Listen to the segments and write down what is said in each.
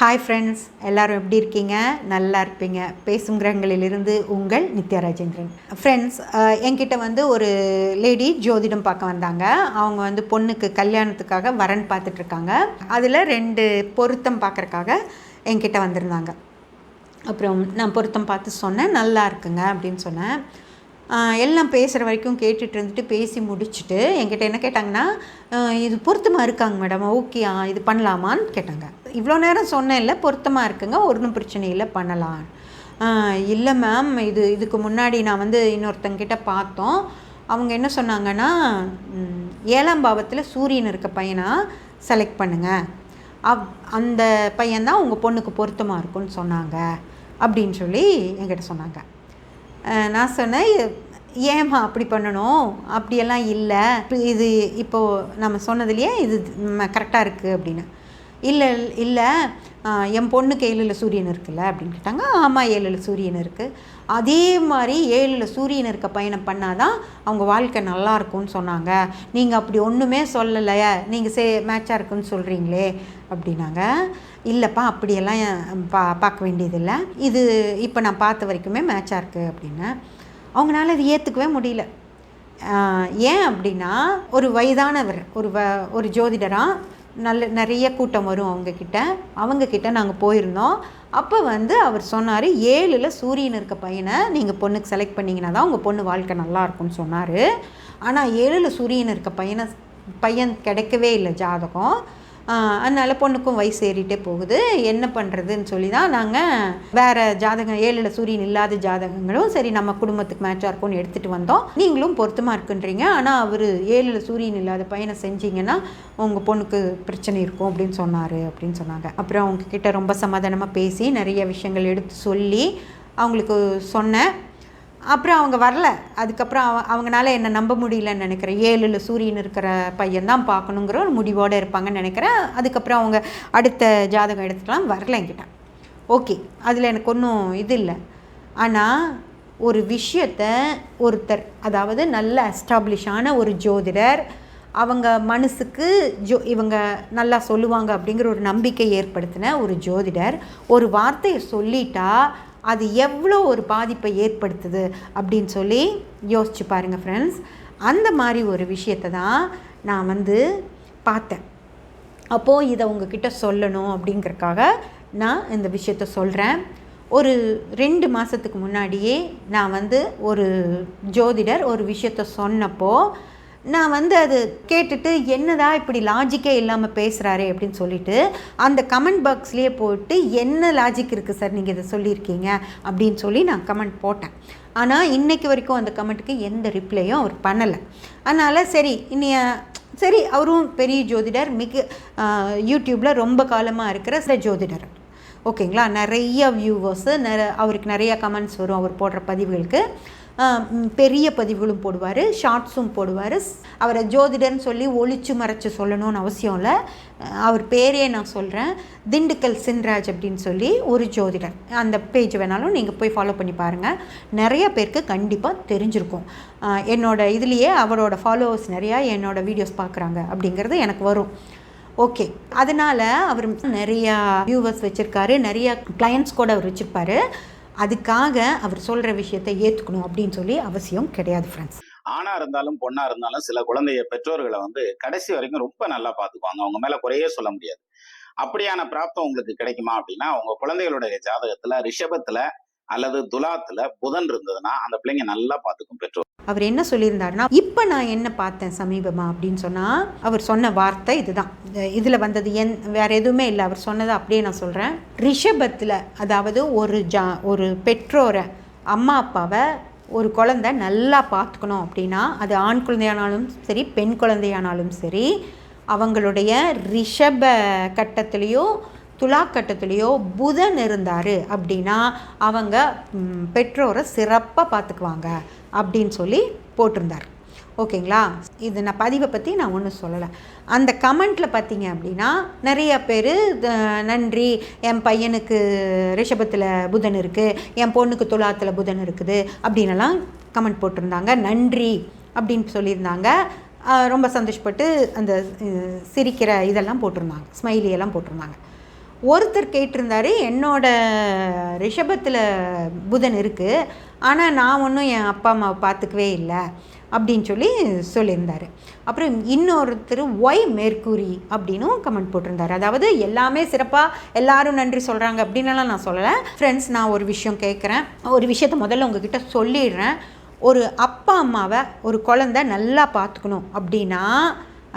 Hi friends எல்லோரும் எப்படி இருக்கீங்க? நல்லா இருப்பீங்க. பேசும் கிரகங்களிலிருந்து உங்கள் நித்யா ராஜேந்திரன். ஃப்ரெண்ட்ஸ் என்கிட்ட வந்து ஒரு லேடி ஜோதிடம் பார்க்க வந்தாங்க. அவங்க வந்து பொண்ணுக்கு கல்யாணத்துக்காக வரன் பார்த்துட்ருக்காங்க அதில் ரெண்டு பொருத்தம் பார்க்குறக்காக என்கிட்ட வந்திருந்தாங்க. அப்புறம் நான் பொருத்தம் பார்த்து சொன்னேன் நல்லா இருக்குங்க அப்படின்னு சொன்னேன். எல்லாம் பேசுகிற வரைக்கும் கேட்டுட்டு இருந்துட்டு பேசி முடிச்சுட்டு என்கிட்ட என்ன கேட்டாங்கன்னா இது பொருத்தமாக இருக்காங்க மேடம்? ஓகே இது பண்ணலாமான்னு கேட்டாங்க. இவ்வளோ நேரம் சொன்னேன்ல பொருத்தமாக இருக்குங்க ஒன்றும் பிரச்சனை இல்லை பண்ணலாம். இல்லை மேம் இது இதுக்கு முன்னாடி நான் வந்து இன்னொருத்தங்கிட்ட பார்த்தோம். அவங்க என்ன சொன்னாங்கன்னா ஏழாம் பாவத்தில் சூரியன் இருக்க பையனாக செலக்ட் பண்ணுங்கள் அவ் அந்த பையன்தான் உங்கள் பொண்ணுக்கு பொருத்தமாக இருக்கும்னு சொன்னாங்க அப்படின்னு சொல்லி என்கிட்ட சொன்னாங்க. நான் சொன்னேன் "எ- ஏம்மா அப்படி பண்ணணும்? அப்படியெல்லாம் இல்லை. இது இப்போது நம்ம சொன்னதுலேயே இது கரெக்டாக இருக்குது அப்படின்னு. இல்லை இல்லை என் பொண்ணுக்கு ஏழில் சூரியன் இருக்குல்ல அப்படின்னு கேட்டாங்க. ஆமாம் ஏழில் சூரியன் இருக்குது அதே மாதிரி ஏழில் சூரியன் இருக்க பயணம் பண்ணாதான் அவங்க வாழ்க்கை நல்லா இருக்கும்னு சொன்னாங்க. நீங்கள் அப்படி ஒன்றுமே சொல்லலையே நீங்கள் சே மேட்சாக இருக்குன்னு சொல்கிறீங்களே அப்படின்னாங்க. இல்லைப்பா அப்படியெல்லாம் பா பார்க்க வேண்டியதில்லை. இது இப்போ நான் பார்த்த வரைக்குமே மேட்சாக இருக்குது அப்படின்னு. அவங்களால இது ஏற்றுக்கவே முடியல. ஏன் அப்படின்னா ஒரு வயதானவர் ஒரு வ ஒரு ஜோதிடராக நல்ல நிறைய கூட்டம் வரும் அவங்கக்கிட்ட அவங்கக்கிட்ட நாங்கள் போயிருந்தோம். அப்போ வந்து அவர் சொன்னார் ஏழில் சூரியன் இருக்க பையனை நீங்கள் பொண்ணுக்கு செலக்ட் பண்ணிங்கன்னா தான் உங்கள் பொண்ணு வாழ்க்கை நல்லா இருக்கும்னு சொன்னார். ஆனால் ஏழில் சூரியன் இருக்க பையனை பையன் கிடைக்கவே இல்லை ஜாதகம். அதனால் பொண்ணுக்கும் வயசு ஏறிட்டே போகுது. என்ன பண்ணுறதுன்னு சொல்லி தான் நாங்கள் வேறு ஜாதகம் ஏழில் சூரியன் இல்லாத ஜாதகங்களும் சரி நம்ம குடும்பத்துக்கு மேட்சாக இருக்கும்னு எடுத்துகிட்டு வந்தோம். நீங்களும் பொருத்தமாக இருக்குன்றீங்க. ஆனால் அவர் ஏழில் சூரியன் இல்லாத பையனை செஞ்சீங்கன்னா உங்கள் பொண்ணுக்கு பிரச்சனை இருக்கும் அப்படின்னு சொன்னார் அப்படின்னு சொன்னாங்க. அப்புறம் அவங்க கிட்ட ரொம்ப சமாதானமாக பேசி நிறைய விஷயங்கள் எடுத்து சொல்லி அவங்களுக்கு சொன்னேன். அப்புறம் அவங்க வரல. அதுக்கப்புறம் அவ அவங்களால என்னை நம்ப முடியலன்னு நினைக்கிறேன். ஏழில் சூரியன் இருக்கிற பையன் தான் பார்க்கணுங்கிற ஒரு முடிவோடு இருப்பாங்கன்னு நினைக்கிறேன். அதுக்கப்புறம் அவங்க அடுத்த ஜாதகம் எடுத்துக்கலாம். வரல என்கிட்ட. ஓகே. அதில் எனக்கு ஒன்றும் இது இல்லை. ஆனால் ஒரு விஷயத்த ஒருத்தர் அதாவது நல்ல எஸ்டாப்ளிஷான ஒரு ஜோதிடர் அவங்க மனசுக்கு ஜோ இவங்க நல்லா சொல்லுவாங்க அப்படிங்கிற ஒரு நம்பிக்கை ஏற்படுத்தின ஒரு ஜோதிடர் ஒரு வார்த்தையை சொல்லிட்டா அது எவ்வளோ ஒரு பாதிப்பை ஏற்படுத்துது அப்படின்னு சொல்லி யோசிச்சு பாருங்கள் ஃப்ரெண்ட்ஸ் அந்த மாதிரி ஒரு விஷயத்தை தான் நான் வந்து பார்த்தேன். அப்போது இதை உங்ககிட்ட சொல்லணும் அப்படிங்கிறக்காக நான் இந்த விஷயத்த சொல்கிறேன் ஒரு ரெண்டு மாதத்துக்கு முன்னாடியே நான் வந்து ஒரு ஜோதிடர் ஒரு விஷயத்த சொன்னப்போ நான் வந்து அது கேட்டுட்டு என்னடா இப்படி லாஜிக்கே இல்லாமல் பேசுகிறாரே அப்படின்னு சொல்லிட்டு அந்த கமெண்ட் பாக்ஸ்லேயே போட்டு என்ன லாஜிக் இருக்குது சார் நீங்கள் இதை சொல்லியிருக்கீங்க அப்படின்னு சொல்லி நான் கமெண்ட் போட்டேன். ஆனால் இன்றைக்கு வரைக்கும் அந்த கமெண்ட்டுக்கு எந்த ரிப்ளையும் அவர் பண்ணலை. அதனால் சரி இனிய சரி அவரும் பெரிய ஜோதிடர் மிக யூடியூப்பில் ரொம்ப காலமாக இருக்கிற சில ஜோதிடர். ஓகேங்களா? நிறைய வியூவர்ஸு நிற அவருக்கு நிறைய கமெண்ட்ஸ் வரும் அவர் போடுற பதிவுகளுக்கு. பெரிய பதிவுகளும் போடுவார் ஷார்ட்ஸும் போடுவார். அவரை ஜோதிடர்னு சொல்லி ஒழிச்சு மறைச்சு சொல்லணும்னு அவசியம் இல்லை. அவர் பேரே நான் சொல்கிறேன் திண்டுக்கல் சின்ராஜ் அப்படின்னு சொல்லி ஒரு ஜோதிடர் அந்த பேஜ் வேணாலும் நீங்கள் போய் ஃபாலோ பண்ணி பாருங்கள் நிறைய பேருக்கு கண்டிப்பாக தெரிஞ்சிருக்கும். என்னோடய என்னோட இதுலேயே அவரோட ஃபாலோவர்ஸ் நிறையா என்னோடய வீடியோஸ் பார்க்குறாங்க அப்படிங்கிறது எனக்கு வரும். ஓகே அதனால் அவர் நிறையா வியூவர்ஸ் வச்சுருக்காரு. நிறையா கிளையண்ட்ஸ் கூட அவர் வச்சுருப்பாரு. அதுக்காக அவர் சொல்கிற விஷயத்தை ஏற்றுக்கணும் அப்படின்னு சொல்லி அவசியம் கிடையாது ஃப்ரெண்ட்ஸ் ஆணா இருந்தாலும் பொண்ணா இருந்தாலும் சில குழந்தைய பெற்றோர்களை வந்து கடைசி வரைக்கும் ரொம்ப நல்லா பாத்துக்குவாங்க அவங்க மேல குறையே சொல்ல முடியாது. அப்படியான பிராப்தம் உங்களுக்கு கிடைக்குமா அப்படின்னா உங்க குழந்தைகளுடைய ஜாதகத்துல ரிஷபத்துல அல்லது துலாத்துல புதன் இருந்ததுன்னா அந்த பிள்ளைங்க நல்லா பாத்துக்கும் பெற்றோர் அவர் என்ன சொல்லியிருந்தாருன்னா இப்போ நான் என்ன பார்த்தேன் சமீபமாக அப்படின்னு சொன்னால் அவர் சொன்ன வார்த்தை இதுதான். இதில் வந்தது என் வேறு எதுவுமே இல்லை. அவர் சொன்னதை அப்படியே நான் சொல்கிறேன் ரிஷபத்தில் அதாவது ஒரு ஜா ஒரு பெற்றோரை அம்மா அப்பாவை ஒரு குழந்தை நல்லா பார்த்துக்கணும் அப்படின்னா அது ஆண் குழந்தையானாலும் சரி பெண் குழந்தையானாலும் சரி அவங்களுடைய ரிஷப கட்டத்துலேயோ துலாக்கட்டத்துலேயோ புதன் இருந்தார் அப்படின்னா அவங்க பெற்றோரை சிறப்பாக பார்த்துக்குவாங்க அப்படின்னு சொல்லி போட்டிருந்தார். ஓகேங்களா? இது நான் பதிவை பற்றி நான் ஒன்றும் சொல்லலை. அந்த கமெண்ட்டில் பார்த்தீங்க அப்படின்னா நிறைய பேர் நன்றி என் பையனுக்கு ரிஷபத்தில் புதன் இருக்குது என் பொண்ணுக்கு துலாத்தில் புதன் இருக்குது அப்படின்லாம் கமெண்ட் போட்டிருந்தாங்க. நன்றி அப்படின்னு சொல்லியிருந்தாங்க. ரொம்ப சந்தோஷப்பட்டு அந்த சிரிக்கிற இதெல்லாம் போட்டிருந்தாங்க. ஸ்மைலியெல்லாம் போட்டிருந்தாங்க. ஒருத்தர் கேட்டிருந்தாரு என்னோட ரிஷபத்தில் புதன் இருக்குது ஆனால் நான் ஒன்றும் என் அப்பா அம்மாவை பார்த்துக்கவே இல்லை அப்படின்னு சொல்லி சொல்லியிருந்தார். அப்புறம் இன்னொருத்தர் ஒய் மேற்கூரி அப்படின்னும் கமெண்ட் போட்டிருந்தாரு. அதாவது எல்லாமே சிறப்பாக எல்லாரும் நன்றி சொல்கிறாங்க அப்படின்னுலாம் நான் சொல்லலை. ஃப்ரெண்ட்ஸ் நான் ஒரு விஷயம் கேட்குறேன் ஒரு விஷயத்த முதல்ல உங்ககிட்ட சொல்லிடுறேன். ஒரு அப்பா அம்மாவை ஒரு குழந்த நல்லா பார்த்துக்கணும் அப்படின்னா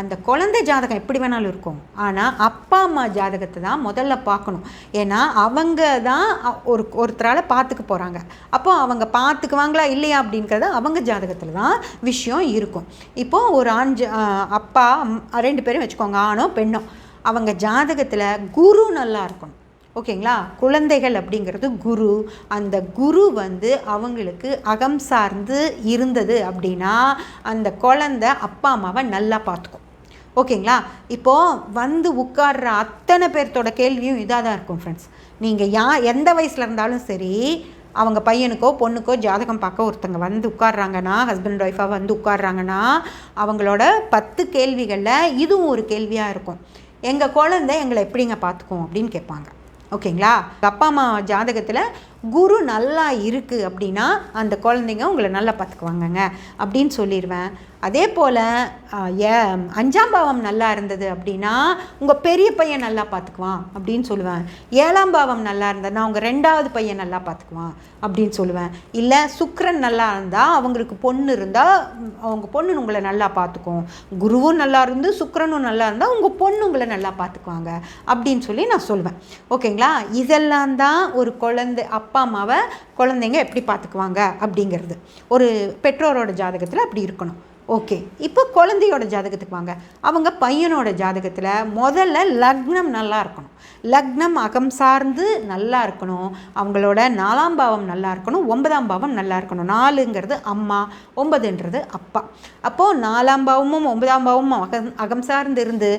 அந்த குழந்தை ஜாதகம் எப்படி வேணாலும் இருக்கும். ஆனால் அப்பா அம்மா ஜாதகத்தை தான் முதல்ல பார்க்கணும். ஏன்னா அவங்க தான் ஒரு ஒருத்தரால் பார்த்துக்க போகிறாங்க அப்போ அவங்க பார்த்துக்குவாங்களா இல்லையா அப்படிங்கிறத அவங்க ஜாதகத்தில் தான் விஷயம் இருக்கும். இப்போது ஒரு ஆண் அப்பா ரெண்டு பேரும் வச்சுக்கோங்க ஆணோ பெண்ணோ. அவங்க ஜாதகத்தில் குரு நல்லா இருக்கணும். ஓகேங்களா? குழந்தைகள் அப்படிங்கிறது குரு. அந்த குரு வந்து அவங்களுக்கு அகம் சார்ந்து இருந்தது அப்படின்னா அந்த குழந்தை அப்பா அம்மாவை நல்லா பார்த்துக்கும். ஓகேங்களா? இப்போது வந்து உட்கார்ற அத்தனை பேர்த்தோட கேள்வியும் இதாக தான் இருக்கும் ஃப்ரெண்ட்ஸ் நீங்கள் யா எந்த வயசில் இருந்தாலும் சரி அவங்க பையனுக்கோ பொண்ணுக்கோ ஜாதகம் பார்க்க ஒருத்தங்க வந்து உட்கார்றாங்கன்னா ஹஸ்பண்ட் ஒய்ஃபாக வந்து உட்கார்றாங்கன்னா அவங்களோட பத்து கேள்விகளில் இதுவும் ஒரு கேள்வியாக இருக்கும். எங்கள் குழந்தை எங்களை எப்படிங்க பார்த்துக்கும்? அப்படின்னு கேட்பாங்க. ஓகேங்களா? அப்பா அம்மா ஜாதகத்தில் குரு நல்லா இருக்குது அப்படின்னா அந்த குழந்தைங்க உங்களை நல்லா பார்த்துக்குவாங்கங்க அப்படின்னு சொல்லிடுவேன் அதே போல் ஏ அஞ்சாம் பாவம் நல்லா இருந்தது அப்படின்னா உங்கள் பெரிய பையன் நல்லா பார்த்துக்குவான் அப்படின்னு சொல்லுவேன். ஏழாம் பாவம் நல்லா இருந்ததுன்னா உங்கள் ரெண்டாவது பையன் நல்லா பார்த்துக்குவான் அப்படின்னு சொல்லுவேன். இல்லை சுக்கரன் நல்லா இருந்தால் அவங்களுக்கு பொண்ணு இருந்தால் அவங்க பொண்ணு உங்களை நல்லா பார்த்துக்கும். குருவும் நல்லா இருந்து சுக்கரனும் நல்லா இருந்தால் உங்கள் பொண்ணு உங்களை நல்லா பார்த்துக்குவாங்க அப்படின்னு சொல்லி நான் சொல்லுவேன். ஓகேங்களா? இதெல்லாம் தான் ஒரு குழந்தை அப்பா அம்மாவை குழந்தைங்க எப்படி பார்த்துக்குவாங்க அப்படிங்கிறது. ஒரு பெற்றோரோட ஜாதகத்தில் அப்படி இருக்கணும். ஓகே. இப்போ குழந்தையோட ஜாதகத்துக்கு வாங்க. அவங்க பையனோட ஜாதகத்தில் முதல்ல லக்னம் நல்லா இருக்கணும். லக்னம் அகம் சார்ந்து நல்லா இருக்கணும். அவங்களோட நாலாம் பாவம் நல்லா இருக்கணும். ஒன்பதாம் பாவம் நல்லா இருக்கணும். நாலுங்கிறது அம்மா ஒன்பதுன்றது அப்பா. அப்போது நாலாம் பாவமும் ஒன்பதாம் பாவமும் அகம் அகம் சார்ந்து இருந்து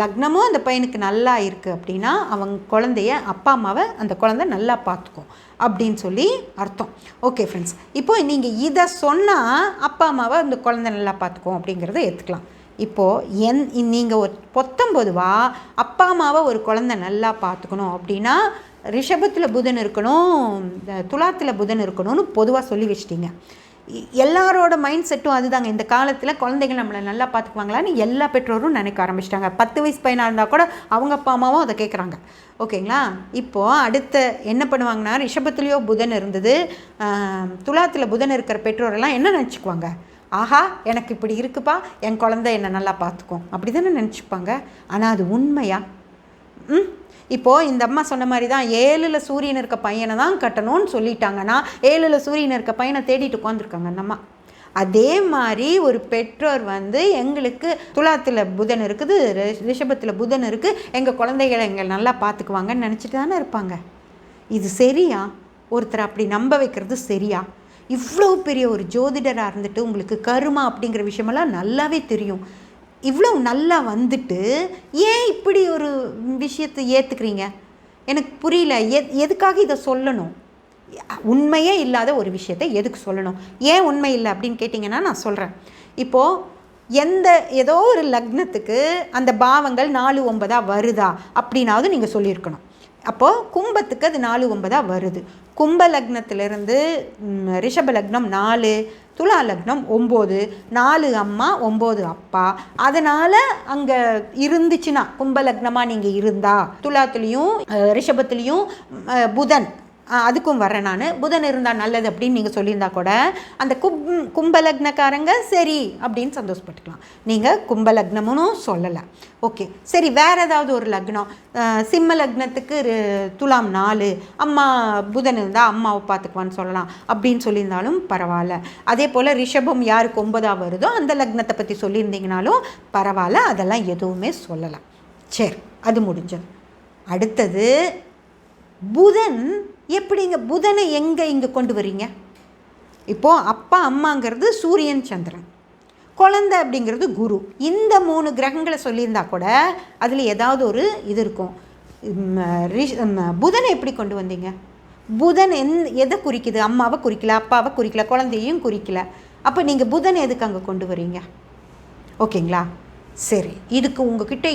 லக்னமும் அந்த பையனுக்கு நல்லா இருக்குது அப்படின்னா அவங்க குழந்தைய அப்பா அம்மாவை அந்த குழந்தை நல்லா பார்த்துக்கும். அப்படின்னு சொல்லி அர்த்தம். ஓகே ஃப்ரெண்ட்ஸ் இப்போ நீங்கள் இதை சொன்னால் அப்பா அம்மாவை அந்த குழந்தை நல்லா பார்த்துக்கும் அப்படிங்கிறத ஏற்றுக்கலாம் இப்போது என் நீங்கள் ஒரு பொத்தம்பதுவா அப்பா அம்மாவை ஒரு குழந்தை நல்லா பார்த்துக்கணும் அப்படின்னா ரிஷபத்தில் புதன் இருக்கணும் துலாத்தில் புதன் இருக்கணும்னு பொதுவாக சொல்லி வச்சிட்டிங்க. எல்லாரோட மைண்ட் செட்டும் அதுதாங்க. இந்த காலத்தில் குழந்தைகள் நம்மளை நல்லா பார்த்துக்குவாங்களான்னு எல்லா பெற்றோரும் நினைக்க ஆரம்பிச்சிட்டாங்க. பத்து வயசு பையனாக இருந்தால் கூட அவங்க அப்பா அம்மாவும் அதை கேட்குறாங்க ஓகேங்களா? இப்போது அடுத்த என்ன பண்ணுவாங்கன்னா ரிஷபத்துலேயோ புதன் இருந்தது. துலாத்தில் புதன் இருக்கிற பெற்றோரெல்லாம் என்ன நினச்சிக்குவாங்க? ஆஹா எனக்கு இப்படி இருக்குப்பா என் குழந்தை என்னை நல்லா பார்த்துக்கும். அப்படி தானே நினச்சிப்பாங்க. ஆனால் அது உண்மையாக ம்? இப்போது இந்த அம்மா சொன்ன மாதிரி தான் ஏழில் சூரியன் இருக்க பையனை தான் கட்டணும்னு சொல்லிட்டாங்கன்னா ஏழில் சூரியன் இருக்க பையனை தேடிட்டு உட்காந்துருக்காங்க அந்த அம்மா. அதே மாதிரி ஒரு பெற்றோர் வந்து எங்களுக்கு துலாத்தில் புதன் இருக்குது ரிஷபத்தில் புதன் இருக்குது எங்கள் குழந்தைகளை எங்களை நல்லா பார்த்துக்குவாங்கன்னு நினச்சிட்டு தானே இருப்பாங்க. இது சரியா? ஒருத்தர் அப்படி நம்ப வைக்கிறது சரியா? இவ்வளோ பெரிய ஒரு ஜோதிடராக இருந்துட்டு உங்களுக்கு கருமா அப்படிங்கிற விஷயமெல்லாம் நல்லாவே தெரியும். இவ்வளோ நல்லா வந்துட்டு ஏன் இப்படி ஒரு விஷயத்தை ஏற்றுக்கிறீங்க எனக்கு புரியல. எ எதுக்காக இதை சொல்லணும்? உண்மையே இல்லாத ஒரு விஷயத்தை எதுக்கு சொல்லணும்? ஏன் உண்மை இல்லை அப்படின்னு கேட்டிங்கன்னா நான் சொல்கிறேன் இப்போது எந்த ஏதோ ஒரு லக்னத்துக்கு அந்த பாவங்கள் நாலு ஒன்பதாக வருதா அப்படின்னாவது நீங்கள் சொல்லியிருக்கணும். அப்போது கும்பத்துக்கு அது நாலு ஒன்பதாக வருது. கும்ப லக்னத்திலிருந்து ரிஷப லக்னம் நாலு துலா லக்னம் ஒம்பது நாலு அம்மா ஒம்பது அப்பா. அதனால் அங்கே இருந்துச்சுன்னா கும்ப லக்னமாக நீங்கள் இருந்தா துலாத்துலேயும் ரிஷபத்துலேயும் புதன் அதுக்கும் வரேன் நான். புதன் இருந்தால் நல்லது அப்படின்னு நீங்கள் சொல்லியிருந்தா கூட அந்த கும் கும்பலக்னக்காரங்க சரி அப்படின்னு சந்தோஷப்பட்டுக்கலாம். நீங்கள் கும்பலக்னமும் சொல்லலை. ஓகே. சரி வேறு ஏதாவது ஒரு லக்னம்? சிம்ம லக்னத்துக்கு துலாம் நாலு. அம்மா புதன் இருந்தால் அம்மாவை பார்த்துக்குவான்னு சொல்லலாம் அப்படின்னு சொல்லியிருந்தாலும் பரவாயில்ல. அதே போல் ரிஷபம் யாருக்கு ஒன்பதாக வருதோ அந்த லக்னத்தை பற்றி சொல்லியிருந்தீங்கனாலும் பரவாயில்ல அதெல்லாம் எதுவுமே சொல்லலை. சரி அது முடிஞ்சது. அடுத்தது புதன் எப்படிங்க புதனை எங்கே இங்கே கொண்டு வரீங்க? இப்போது அப்பா அம்மாங்கிறது சூரியன் சந்திரன். குழந்தை அப்படிங்கிறது குரு. இந்த மூணு கிரகங்களை சொல்லியிருந்தா கூட அதில் ஏதாவது ஒரு இது இருக்கும். ரிஷ்- புதனை எப்படி கொண்டு வந்தீங்க? புதன் எந் எதை குறிக்குது? அம்மாவை குறிக்கல அப்பாவை குறிக்கல குழந்தையும் குறிக்கல. அப்போ நீங்கள் புதனை எதுக்கு அங்கே கொண்டு வரீங்க? ஓகேங்களா? சரி இதுக்கு உங்ககிட்ட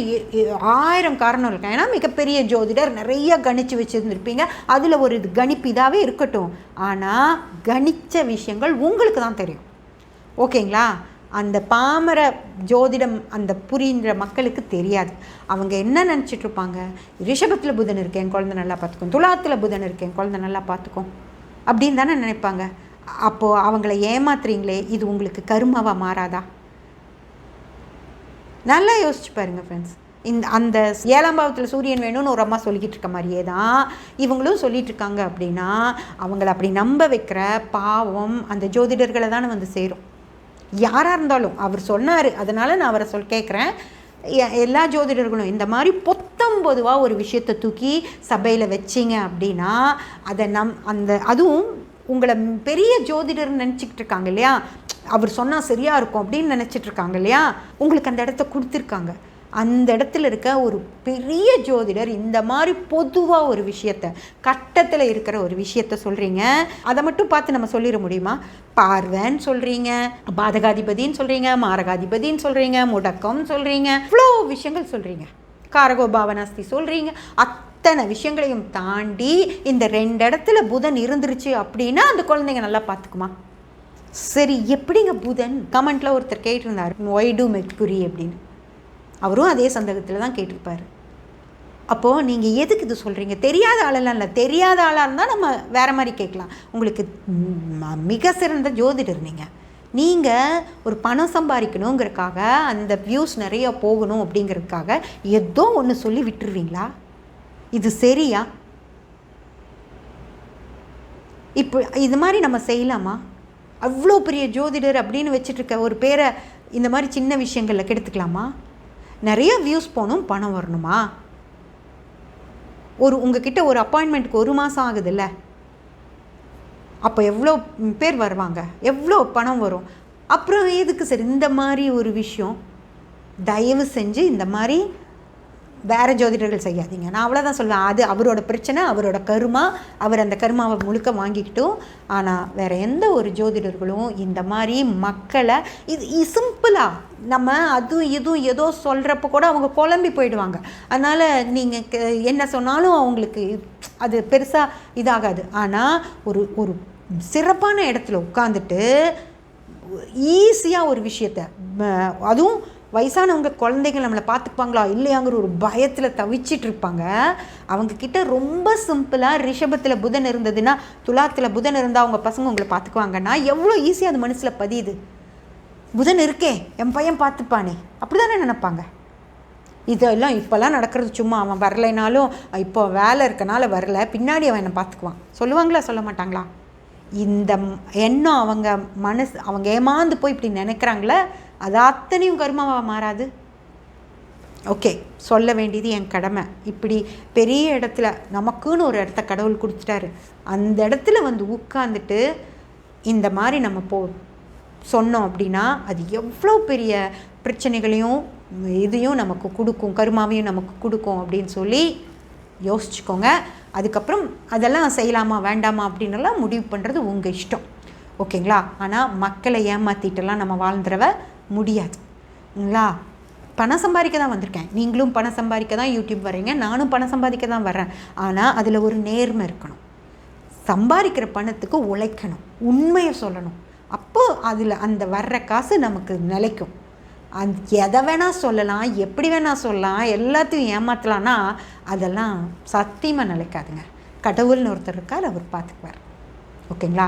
ஆயிரம் காரணம் இருக்கு? ஏன்னா மிகப்பெரிய ஜோதிடர் நிறைய கணிச்சு வச்சுருந்துருப்பீங்க. அதில் ஒரு இது கணிப்பு இதாகவே இருக்கட்டும். ஆனால் கணித்த விஷயங்கள் உங்களுக்கு தான் தெரியும். ஓகேங்களா? அந்த பாமர ஜோதிடம் அந்த புரிகின்ற மக்களுக்கு தெரியாது. அவங்க என்ன நினச்சிட்டு இருப்பாங்க? ரிஷபத்தில் புதன் இருக்கு என் குழந்தை நல்லா பார்த்துக்கும் துலாத்தில் புதன் இருக்கு என் குழந்தை நல்லா பார்த்துக்கும் அப்படின்னு தானே நினைப்பாங்க. அப்போது அவங்கள ஏமாத்துறீங்களே இது உங்களுக்கு கருமாவாக மாறாதா? நல்லா யோசிச்சு பாருங்கள் ஃப்ரெண்ட்ஸ் இந்த அந்த ஏழாம் பாவத்தில் சூரியன் வேணும்னு ஒரு அம்மா சொல்லிக்கிட்டு இருக்க மாதிரியே தான் இவங்களும் சொல்லிட்டு இருக்காங்க அப்படின்னா அவங்கள அப்படி நம்ப வைக்கிற பாவம் அந்த ஜோதிடர்களை தானே வந்து சேரும். யாராக இருந்தாலும் அவர் சொன்னார் அதனால் நான் அவரை சொல் கேட்குறேன் எல்லா ஜோதிடர்களும் இந்த மாதிரி பொத்தம் பொதுவாக ஒரு விஷயத்தை தூக்கி சபையில் வச்சிங்க அப்படின்னா அதை நம் அந்த அதுவும் உங்களை பெரிய ஜோதிடர்னு நினச்சிக்கிட்டு இருக்காங்க இல்லையா? அவர் சொன்னால் சரியாக இருக்கும் அப்படின்னு நினச்சிட்டு இருக்காங்க இல்லையா? உங்களுக்கு அந்த இடத்த கொடுத்துருக்காங்க. அந்த இடத்துல இருக்க ஒரு பெரிய ஜோதிடர் இந்த மாதிரி பொதுவாக ஒரு விஷயத்த கட்டத்தில் இருக்கிற ஒரு விஷயத்த சொல்கிறீங்க அதை மட்டும் பார்த்து நம்ம சொல்லிட முடியுமா? பார்வைன்னு சொல்கிறீங்க பாதகாதிபதின்னு சொல்கிறீங்க மாரகாதிபதின்னு சொல்கிறீங்க முடக்கம்னு சொல்கிறீங்க இவ்வளோ விஷயங்கள் சொல்கிறீங்க காரகோ பாவனாஸ்தி சொல்கிறீங்க அத்தனை விஷயங்களையும் தாண்டி இந்த ரெண்டு இடத்துல புதன் இருந்துருச்சு அப்படின்னா அந்த குழந்தைங்க நல்லா பார்த்துக்குமா? சரி எப்படிங்க புதன் கமெண்ட்டில் ஒருத்தர் கேட்டிருந்தார். ஒய் டு மெர்க்குரி அப்படின்னு. அவரும் அதே சந்தேகத்தில் தான் கேட்டிருப்பார். அப்போது நீங்கள் எதுக்கு இது சொல்கிறீங்க தெரியாத ஆளெல்லாம் இல்லை. தெரியாத ஆளாக இருந்தால் நம்ம வேறு மாதிரி கேட்கலாம். உங்களுக்கு மிக சிறந்த ஜோதிடர் நீங்கள் நீங்கள் ஒரு பணம் சம்பாதிக்கணுங்கிறதுக்காக அந்த வியூஸ் நிறைய போகணும் அப்படிங்கிறதுக்காக ஏதோ ஒன்று சொல்லி விட்டுருவீங்களா? இது சரியா? இப்போ இது மாதிரி நம்ம செய்யலாமா? அவ்வளோ பெரிய ஜோதிடர் அப்படின்னு வச்சுட்டு இருக்க ஒரு பேரை இந்த மாதிரி சின்ன விஷயங்களில் கெடுத்துக்கலாமா? நிறைய வியூஸ் போகணும் பணம் வரணுமா? ஒரு உங்ககிட்ட ஒரு அப்பாயின்மெண்ட்டுக்கு ஒரு மாதம் ஆகுதுல்ல. அப்போ எவ்வளோ பேர் வருவாங்க? எவ்வளோ பணம் வரும்? அப்புறம் எதுக்கு சார் இந்த மாதிரி ஒரு விஷயம்? தயவு செஞ்சு இந்த மாதிரி வேறு ஜோதிடர்கள் செய்யாதீங்க. நான் அவ்வளோதான் சொல்லுவேன் அது அவரோட பிரச்சனை அவரோட கருமா அவர் அந்த கருமாவை முழுக்க வாங்கிக்கிட்டும். ஆனால் வேறு எந்த ஒரு ஜோதிடர்களும் இந்த மாதிரி மக்களை இது சிம்பிளாக நம்ம அதுவும் இதுவும் ஏதோ சொல்கிறப்ப கூட அவங்க குழம்பி போயிடுவாங்க. அதனால் நீங்கள் என்ன சொன்னாலும் அவங்களுக்கு அது பெருசாக இதாகாது. ஆனால் ஒரு ஒரு சிறப்பான இடத்துல உட்காந்துட்டு ஈஸியாக ஒரு விஷயத்த அதுவும் வயசானவங்க குழந்தைகள் நம்மளை பார்த்துப்பாங்களா இல்லையாங்கிற ஒரு பயத்தில் தவிச்சிட்டு இருப்பாங்க அவங்க கிட்ட ரொம்ப சிம்பிளாக ரிஷபத்தில் புதன் இருந்ததுன்னா துலாத்தில் புதன் இருந்தால் அவங்க பசங்க உங்களை பார்த்துக்குவாங்கன்னா எவ்வளோ ஈஸியாக அது மனசில் பதியுது. புதன் இருக்கே என் பையன் பார்த்துப்பானே. அப்படி தானே நினப்பாங்க. இதெல்லாம் இப்போல்லாம் நடக்கிறது சும்மா அவன் வரலைனாலும் இப்போ வேலை இருக்கனால வரல பின்னாடி அவன் என்னை பார்த்துக்குவான். சொல்லுவாங்களா சொல்ல மாட்டாங்களா? இந்த எண்ணம் அவங்க மனசு அவங்க ஏமாந்து போய் இப்படி நினைக்கிறாங்களே அது அத்தனையும் கர்மாவாக மாறாது? ஓகே சொல்ல வேண்டியது என் கடமை. இப்படி பெரிய இடத்துல நமக்குன்னு ஒரு இடத்த கடவுள் கொடுத்துட்டாரு. அந்த இடத்துல வந்து உட்காந்துட்டு இந்த மாதிரி நம்ம போ சொன்னோம் அப்படின்னா அது எவ்வளோ பெரிய பிரச்சனைகளையும் இதையும் நமக்கு கொடுக்கும் கருமாவையும் நமக்கு கொடுக்கும் அப்படின்னு சொல்லி யோசிச்சுக்கோங்க. அதுக்கப்புறம் அதெல்லாம் செய்யலாமா வேண்டாமா அப்படின்னலாம் முடிவு பண்ணுறது உங்கள் இஷ்டம். ஓகேங்களா? ஆனால் மக்களை ஏமாற்றிட்டெல்லாம் நம்ம வாழ்ந்துடவ முடியாதுங்களா பணம் சம்பாதிக்க தான் வந்திருக்கேன். நீங்களும் பணம் சம்பாதிக்க தான் யூடியூப் வரீங்க நானும் பணம் சம்பாதிக்க தான் வர்றேன். ஆனால் அதில் ஒரு நேர்மை இருக்கணும். சம்பாதிக்கிற பணத்துக்கு உழைக்கணும். உண்மையை சொல்லணும். அப்போ அதில் அந்த வர்ற காசு நமக்கு நிலைக்கும். அந் எதை வேணால் சொல்லலாம் எப்படி வேணால் சொல்லலாம் எல்லாத்தையும் ஏமாற்றலான்னா அதெல்லாம் சத்தியமாக நிலைக்காதுங்க. கடவுள்னு ஒருத்தர் இருக்கார் அவர் பார்த்துக்குவார். ஓகேங்களா?